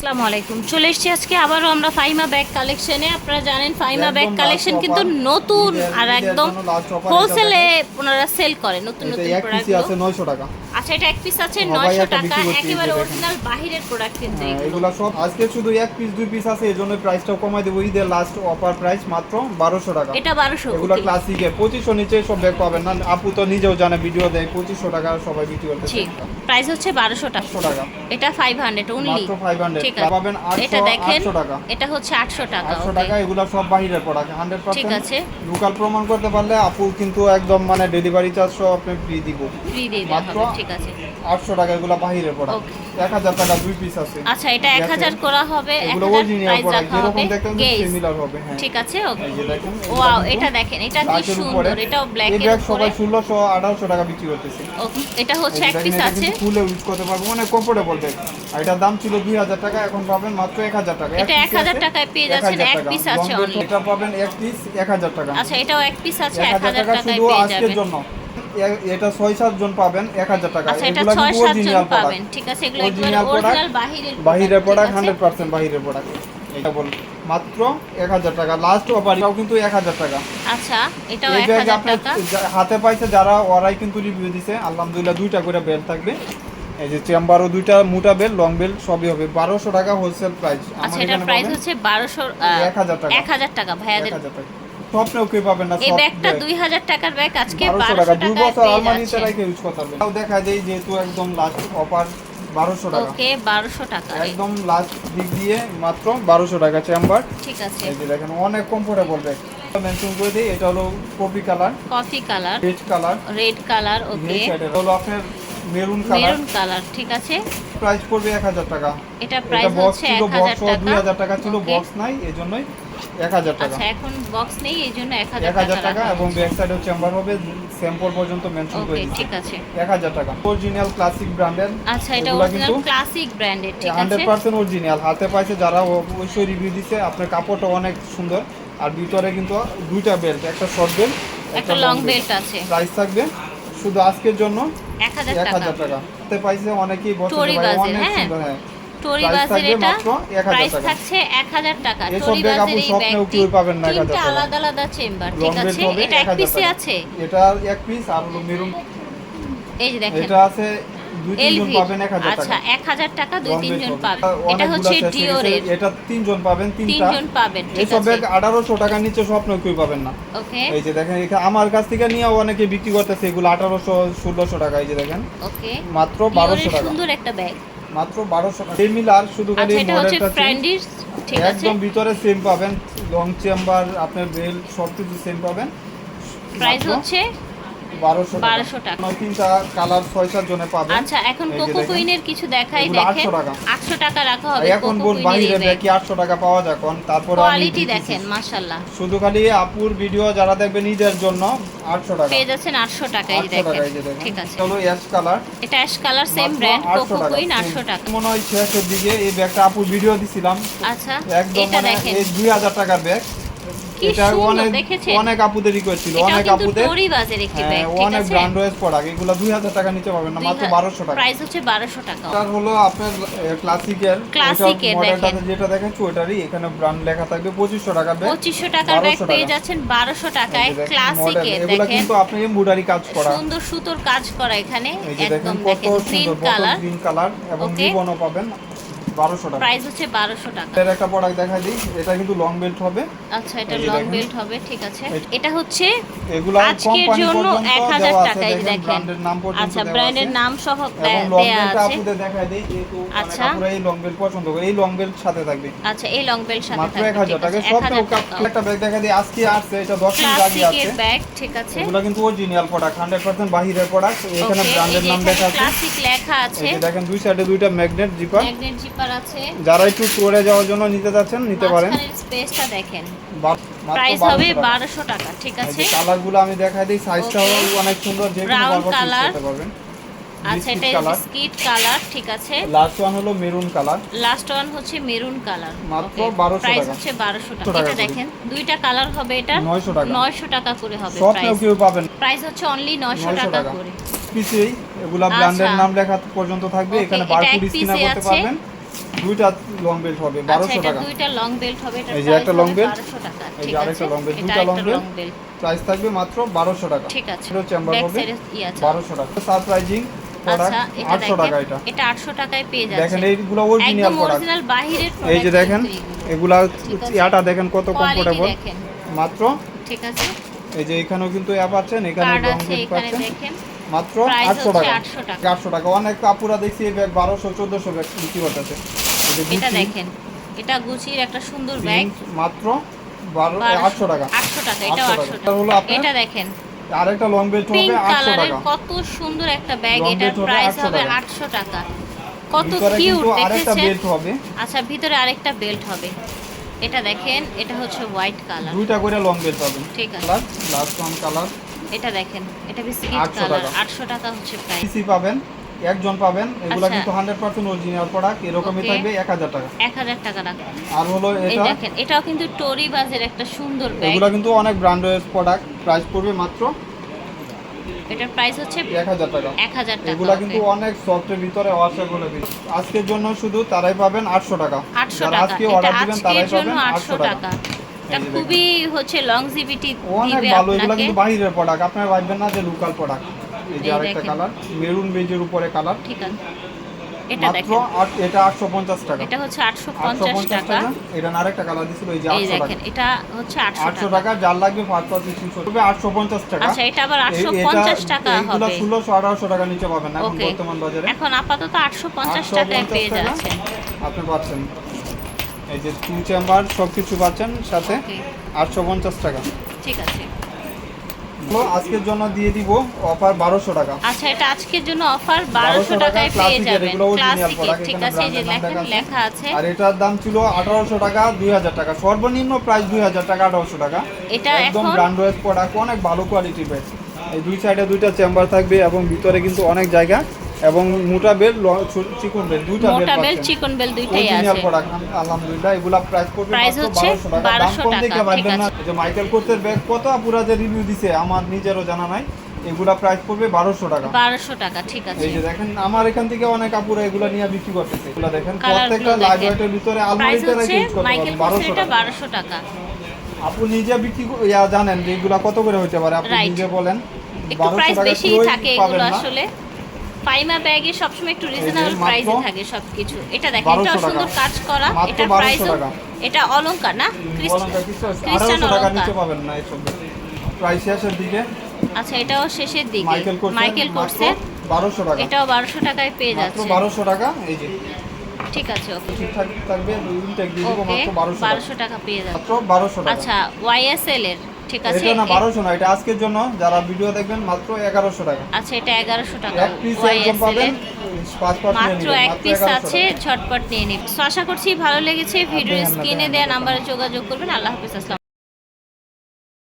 আসসালামু আলাইকুম। চলে এসেছি আজকে আবারও আমরা ফাইমা ব্যাগ কালেকশনে। আপনারা জানেন ফাইমা ব্যাগ কালেকশন কিন্তু নতুন আর একদম হোলসেলে ওনারা সেল করে নতুন নতুন আছে প্রোডাক্ট নয়শো টাকা। আচ্ছা এটা এক পিস আছে সবাই নয়শো একটা টাকা একেবারে অরিজিনাল বাহিরের প্রোডাক্ট কিন্তু হ্যাঁ, এগুলো। সব আজকে শুধু এক পিস দুই পিস আছে এই জন্য প্রাইসটাও কমাই দেবো। ঈদের লাস্ট অফার প্রাইস মাত্র বারোশো টাকা। এটা বারোশো এগুলো ক্লাসিকে পঁচিশশো নিচে সব ব্যাগ পাবেন না। আপু তো নিজেও জানে ভিডিও দেয় পঁচিশশো টাকা সবাই বিক্রি করতেছে ঠিক প্রাইস হচ্ছে বারোশো টাকা। আটশো টাকা। এটা ফাইভ হান্ড্রেড অনলি মাত্র ফাইভ হান্ড্রেড ঠিক আছে। পাবেন আটশো এটা দেখেন এটা হচ্ছে আটশো টাকা আটশো okay। টাকা এগুলো সব বাহিরের প্রোডাক্ট হান্ড্রেড ঠিক আছে। লোকাল প্রমাণ করতে পারলে আপু কিন্তু একদম মানে ডেলিভারি চার্জ সহ আপনি ফ্রি দিব। ফ্রি দেওয়া মাত্র ঠিক আছে। আটশো টাকা এগুলো প্রোডাক্ট Okay. এক হাজার টাকা দুই পিস আছে। আচ্ছা এটা এক দেখেন, হাজার করা হবে এক এগুলো হাজার অরিজিনাল প্রাইস রাখা হবে। যেরকম দেখতেন গেজ সিমিলার হবে হ্যাঁ। ঠিক আছে ওকে ওয়াও এটা দেখেন এটা কি সুন্দর এটাও ব্ল্যাক এর উপরে সবাই ষোলোশো আঠারোশো টাকা বিক্রি করতেছে। ওকে, এটা হচ্ছে এক পিস আছে। খুলে ইউজ করতে পারব মানে কমফোর্টেবল ব্যাগ আর এটার দাম ছিল দুই হাজার টাকা এখন পাবেন মাত্র এক হাজার টাকা। এটা piece 1000 টাকায় পেয়ে যাচ্ছেন, 1000 এক পিস আছে only। এটা পাবেন এক পিস এক হাজার টাকা। আচ্ছা এটাও এক পিস আছে এক এক হাজার হাজার টাকা টাকায় শুধু পেয়ে আজকের জন্য। এটা ছয় সাত জন পাবেন এক হাজার টাকা। আচ্ছা এটা এগুলা কিন্তু জন পাবেন ঠিক আছে এগুলো অরিজিনাল বাহিরের বাহিরের প্রোডাক্ট? হান্ড্রেড পার্সেন্ট বাহিরের প্রোডাক্ট এটা বল মাত্র এক হাজার টাকা। লাস্ট অফার এটাও কিন্তু এক হাজার টাকা। আচ্ছা এটাও এক হাজার টাকা। হাতে পাইছে যারা ওরাই কিন্তু রিভিউ দিছে। আলহামদুলিল্লাহ দুইটা করে বেল থাকবে। এই যে চেম্বারও দুইটা মোটা বেল লং বেল সবই হবে। বারোশো টাকা হোলসেল প্রাইস আচ্ছা এটার প্রাইস হচ্ছে বারোশো এক হাজার টাকা। এক হাজার টাকা ভাইয়াদের স্বপ্নেও কেউ পাবেন না এই ব্যাগটা bag। দুই হাজার টাকার ব্যাগ আজকে বারোশো বারোশো টাকা দুই বছর আলমারিতে যাচ্ছে ইউজ করতে পারবেন তাও দেখা যায় যেহেতু একদম লাস্ট অফার বারোশো টাকা। ওকে বারোশো টাকা। একদম লাস্ট দিক দিয়ে মাত্র বারোশো টাকা চেম্বার ঠিক আছে। এই যে দেখেন অনেক কমফোর্টেবল ব্যাগ মেনশন করে দিই এটা হলো copy colour coffee colour red colour red colour okay সাইডে হলো আপনার মেরুন কালার মেরুন কালার ঠিক আছে। প্রাইস পড়বে এক হাজার টাকা। এটা এটা প্রাইস হচ্ছে ছিল এক হাজার বক্স দুই হাজার টাকা ছিল বক্স নাই এই জন্যই এক হাজার টাকা। আচ্ছা এখন বক্স নেই এই জন্য এক হাজার এক হাজার টাকা এবং ব্যাক সাইডেও চেম্বার হবে স্যাম্পল পর্যন্ত মেনশন করে দিচ্ছি। ঠিক আছে। এক হাজার টাকা। অরিজিনাল ক্লাসিক ব্র্যান্ডের আচ্ছা এটা অরিজিনাল ক্লাসিক ব্র্যান্ডের ঠিক আছে? পার্সেন্ট অরিজিনাল হাতে পাইছে যারা অবশ্যই রিভিউ দিচ্ছে আপনার কাপড়টা অনেক সুন্দর। আর ভিতরে কিন্তু দুইটা বেল্ট একটা শর্ট বেল্ট একটা লং বেল্ট আছে। প্রাইস থাকবে শুধু আজকের জন্য এক হাজার টাকা। হাজার টাকা। হাতে পাইছে অনেকেই বছর অনেক হ্যাঁ? সুন্দর হ্যাঁ। টরি বাজের এটা? প্রাইস থাকছে এক হাজার টাকা। এসব বাজের এই ব্যাগটি পাবেন না তিনটা আলাদা আলাদা চেম্বার ঠিক আছে? এটা এক পিসে আছে? এটা এক পিস আর হলো মেরুন। এই যে দেখেন। এটা আছে তিনজন পাবেন আচ্ছা এক হাজার টাকা দুই তিনজন পাবেন। হবে। এটা হচ্ছে set গেছে। ডিওরের এটা তিনজন পাবেন তিনজন পাবেন এইসব ব্যাগ আঠারোশো টাকার নিচে কেউ পাবেন না। ওকে। এই যে দেখেন এখানে আমার কাছ থেকে নিয়ে অনেকে বিক্রি করতেছে। এগুলো আঠারোশো ষোলোশো টাকা এই যে দেখেন। ওকে। মাত্র বারোশো টাকা। সুন্দর একটা ব্যাগ। মাত্র বারোশো টাকা। সিমিলার শুধু খালি আচ্ছা মডেলটা আছে? একদম ভিতরে সেম পাবেন। লং চেম্বার আপনার বেল সব কিছু সেম পাবেন প্রাইস হচ্ছে বারোশো টাকা। তিনটা কালার ছয় সাত জনে পাবেন আচ্ছা এখন কোকো কুইনের কিছু দেখাই দেখেন। 800 টাকা। রাখা হবে এখন আটশো টাকা পাওয়া যায় কোন তারপরে কোয়ালিটি দেখেন মাশাআল্লাহ। শুধু খালি আপুর ভিডিও যারা দেখবেন ঈদের জন্য আটশো টাকা। পেয়ে যাচ্ছেন 800 টাকা এই 800 দেখেন। ঠিক আছে। চলো অ্যাশ কালার এটা ash colour same brand Coco Queen 800 টাকা। মনে হয় শেষের দিকে এই ব্যাগটা আপুর ভিডিও দিছিলাম। আচ্ছা একদম এটা মানে এই দুই হাজার টাকার ব্যাগ এটা সুন্দর অনেক অনেক আপুদের রিকোয়েস্ট ছিল অনেক আপুদের। টরি একটি হ্যাঁ, ব্যাগ অনেক ব্র্যান্ড ওয়েস প্রোডাক্ট এগুলো দুই হাজার টাকা নিচে পাবেন না মাত্র বারোশো টাকা। প্রাইস হচ্ছে 1200 টাকা। এটার হলো আপনার ক্লাসিকের Classic-এর দেখেন। যেটা দেখাচ্ছি ওইটারই এখানে ব্র্যান্ড লেখা থাকবে পঁচিশশো টাকার ব্যাগ 2500 টাকার ব্যাগ পেয়ে যাচ্ছেন 1200 টাকায়। ক্লাসিকের দেখেন কিন্তু আপনি এমব্রয়ডারি কাজ করা। সুন্দর সুতোর কাজ করা এখানে একদম দেখেন গ্রিন কালার গ্রিন কালার এবং রিবনও পাবেন। বারোশো টাকা। প্রাইস হচ্ছে 1200 টাকা। এর একটা প্রোডাক্ট দেখাই দিই এটা কিন্তু লং বেল্ট হবে। আচ্ছা এটা লং বেল্ট হবে ঠিক আছে। এটা হচ্ছে এগুলো আজকের জন্য 1000 আছে টাকা এই দেখেন। আচ্ছা ব্র্যান্ডের নাম সহ দেয়া আছে। আপুদের দেখাই দেই যেহেতু আচ্ছা। আচ্ছা। আপুরা এই লং বেল্ট পছন্দ করে এই লং বেল্ট সাথে থাকবে। আচ্ছা এই লং বেল্ট সাথে থাকবে এক হাজার ঠিক টাকা। সব 1000 একটা ব্যাগ দেখা দিই আজকে আসছে এটা দশ মিনিট আগে আছে ব্যাগ ঠিক আছে। এগুলো কিন্তু অরিজিনাল প্রোডাক্ট হান্ড্রেড পার্সেন্ট বাহিরের প্রোডাক্ট এখানে ব্র্যান্ডের নাম লেখা আছে। ক্লাসিক লেখা আছে। এই দেখেন দুই সাইডে দুইটা ম্যাগনেট জিপার ম্যাগনেট জিপার আছে। যারা একটু স্টোরে যাওয়ার জন্য নিতে যাচ্ছেন নিতে পারেন। স্পেসটা দেখেন। প্রাইস হবে টাকা। 1200 টাকা ঠিক আছে? কালারগুলো আমি দেখাই দিই সাইজটাও অনেক সুন্দর যে কোনো। করতে পারবেন। আচ্ছা এটা কালার বিস্কিট কালার ঠিক আছে। লাস্ট ওয়ান হলো মেরুন কালার লাস্ট ওয়ান হচ্ছে মেরুন কালার মাত্র 1200 টাকা। প্রাইস হচ্ছে 1200 টাকা। এটা দেখেন দুইটা কালার হবে এটা। 900 টাকা। 900 টাকা করে হবে প্রাইস কেউ পাবেন। প্রাইস হচ্ছে অনলি 900 900 টাকা। করে। পিসেই এগুলা ব্র্যান্ডের আচ্ছা। নাম লেখা পর্যন্ত থাকবে। এখানে বারকোড এক স্ক্যানার করতে পারবেন। দুইটা লং বেল্ট হবে আচ্ছা বারোশো এটা টাকা। দুইটা লং বেল্ট হবে এটা এই যে একটা 1200 টাকা। এই যে আরেকটা belt, এটা দুইটা। লং বেল্ট প্রাইস থাকবে মাত্র বারোশো টাকা। ঠিক আছে এটা চেম্বার হবে সাইডে ই আছে। বারোশো টাকা। সারপ্রাইজিং প্রোডাক্ট আচ্ছা এটা টাকা এটা। এটা 800 টাকায় পেয়ে দেখেন এইগুলো অরিজিনাল প্রোডাক্ট অরিজিনাল বাহিরের এই যে দেখেন এগুলা ইয়াটা দেখেন কত কমফোর্টেবল মাত্র। ঠিক আছে। এই যে এখানেও কিন্তু অ্যাপ এখানে লং বেল্ট পাচ্ছেন দেখেন। মাত্র আটশো টাকা। 800 আটশো টাকা। অনেক কাপুরা দেখছি এই ব্যাগ বারোশো চোদ্দশো ব্যাগ বিক্রি করতেছে। এটা দেখেন এটা গুচির একটা সুন্দর ব্যাগ। মাত্র বারো আটশো টাকা। 800 টাকা 800 800। টাকা। হলো এটা দেখেন আরেকটা লং বেল্ট হবে আটশো কালারের টাকা। কত সুন্দর একটা ব্যাগ এটার প্রাইস হবে টাকা। 800 টাকা। কত কিউট আরেকটা দেখেছেন? বেল্ট হবে। আচ্ছা ভিতরে আরেকটা বেল্ট হবে। এটা দেখেন এটা হচ্ছে হোয়াইট কালার দুইটা করে লং বেল্ট পাবেন ঠিক আছে। লাস্ট ওয়ান কালার এটা দেখেন এটা বিস্কিট কালার 800 টাকা। হচ্ছে প্রাইস পিসি পাবেন একজন পাবেন এগুলো আচ্ছা। কিন্তু হান্ড্রেড পার্সেন্ট অরিজিনাল প্রোডাক্ট এরকমই থাকবে এক হাজার টাকা। 1000 টাকা রাখা। আর হলো এটা? দেখেন এটাও কিন্তু টরি বাজের একটা সুন্দর ব্যাগ এগুলো কিন্তু অনেক ব্র্যান্ডেড প্রোডাক্ট প্রাইস পড়বে মাত্র এটার প্রাইস হচ্ছে এক হাজার টাকা। 1000 টাকা এগুলা কিন্তু অনেক সফটের ভিতরে ওয়াশেবল আজকের জন্য শুধু তারাই পাবেন আটশো টাকা। 800 টাকা। আজকে অর্ডার দিবেন তারাই পাবেন 800 আটশো টাকা। টাকা। এটা খুবই হচ্ছে লংজিভিটি দিবে ভালো এগুলো কিন্তু বাইরের প্রোডাক্ট আপনারা ভাববেন না যে লোকাল প্রোডাক্ট এই যে আরেকটা কালার মেরুন বেজের উপরে কালার ঠিক আছে। এটা দেখেন। এটা আটশো পঞ্চাশ টাকা। এটা হচ্ছে আটশো 850 পঞ্চাশ টাকা। এটা আরেকটা কালার দিছিল এই যে এই আটশো টাকা। দেখেন এটা হচ্ছে 800 আটশো টাকা। যার লাগবে ফার্স্ট পার্টি তিনশো। তবে আটশো পঞ্চাশ টাকা। আচ্ছা এটা আবার এই- 850 টাকা হবে। ষোলোশো আঠারোশো টাকা নিচে পাবেন না এখন বর্তমান বাজারে। এখন আপাতত 850 850 টাকায় পেয়ে যাচ্ছেন। আপনি পাচ্ছেন। এই যে টু চেম্বার সব কিছু পাচ্ছেন সাথে আটশো পঞ্চাশ টাকা। ঠিক আছে। আজকের জন্য দিয়ে দিব অফার বারোশো টাকা। আচ্ছা এটা আজকের জন্য অফার 1200 টাকায় পেয়ে যাবেন। product, ঠিক আছে যে লেখা আছে। আর এটার দাম ছিল আঠারোশো টাকা দুই হাজার টাকা। সর্বনিম্ন প্রাইস দুই হাজার টাকা আঠারোশো টাকা। এটা একদম ব্র্যান্ডেড প্রোডাক্ট অনেক ভালো কোয়ালিটির ব্যাগ এই দুই সাইডে দুইটা চেম্বার থাকবে এবং ভিতরে কিন্তু অনেক জায়গা এবং মোটা বেল চিকন বেল দুইটা বেল মোটা বেল চিকন বেল দুইটাই আছে। প্রোডাক্ট আলহামদুলিল্লাহ এগুলা প্রাইস পড়বে মাত্র হচ্ছে 1200 টাকা। দাম 1200 কম টাকা, দেখে ঠিক আছে। যে মাইকেল কোর্সের ব্যাগ কত আপুরা যে রিভিউ দিছে আমার নিজেরও জানা নাই। এগুলা প্রাইস পড়বে 1200 টাকা। 1200 টাকা ঠিক আছে। এই যে দেখেন আমার এখান থেকে অনেক আপুরা এগুলা নিয়ে বিক্রি করতেছে। এগুলা দেখেন প্রত্যেকটা লাইভ ওয়েটের ভিতরে প্রাইস আলমারিতে রেখে ইউজ করতে মাইকেল পারবেন কোর্সের 1200 এটা টাকা। 1200 টাকা। আপু নিজে বিক্রি ইয়া জানেন যে এগুলা কত করে হতে পারে? আপনি. নিজে বলেন। একটু প্রাইস টাকা বেশি থাকে এগুলো আসলে। পাইমা ব্যাগে সবসময় একটু রিজনেবল প্রাইসে থাকে সবকিছু। এটা দেখেন এটা সুন্দর কাজ করা এটা 1200 প্রাইস এটা অলংকার না? খ্রিস্টান 1800 অলংকার পাবেন না প্রাইস শেষের দিকে। আচ্ছা এটাও শেষের দিকে। মাইকেল মাইকেল বারোশো টাকা। এটাও বারোশো টাকায় পেয়ে যাচ্ছে। বারোশো টাকা এই যে। ঠিক আছে ওকে। থাকবে দিয়ে দিব ওকে মাত্র বারোশো টাকা। পেয়ে যাচ্ছে। মাত্র বারোশো টাকা। আচ্ছা ওয়াইএসএল এর। ঠিক আছে? এটা না 1200 না এটা আজকের জন্য। যারা ভিডিও দেখবেন মাত্র এগারোশো টাকা। আচ্ছা এটা 1100 টাকা। এক পিস একদম পাবেন মাত্র এক পিস আছে। ঝটপট নিয়ে নিন। আশা করছি ভালো লেগেছে ভিডিও স্ক্রিনে দেয়া দেওয়া নাম্বারে যোগাযোগ করবেন। আল্লাহ হাফিজ আসসালাম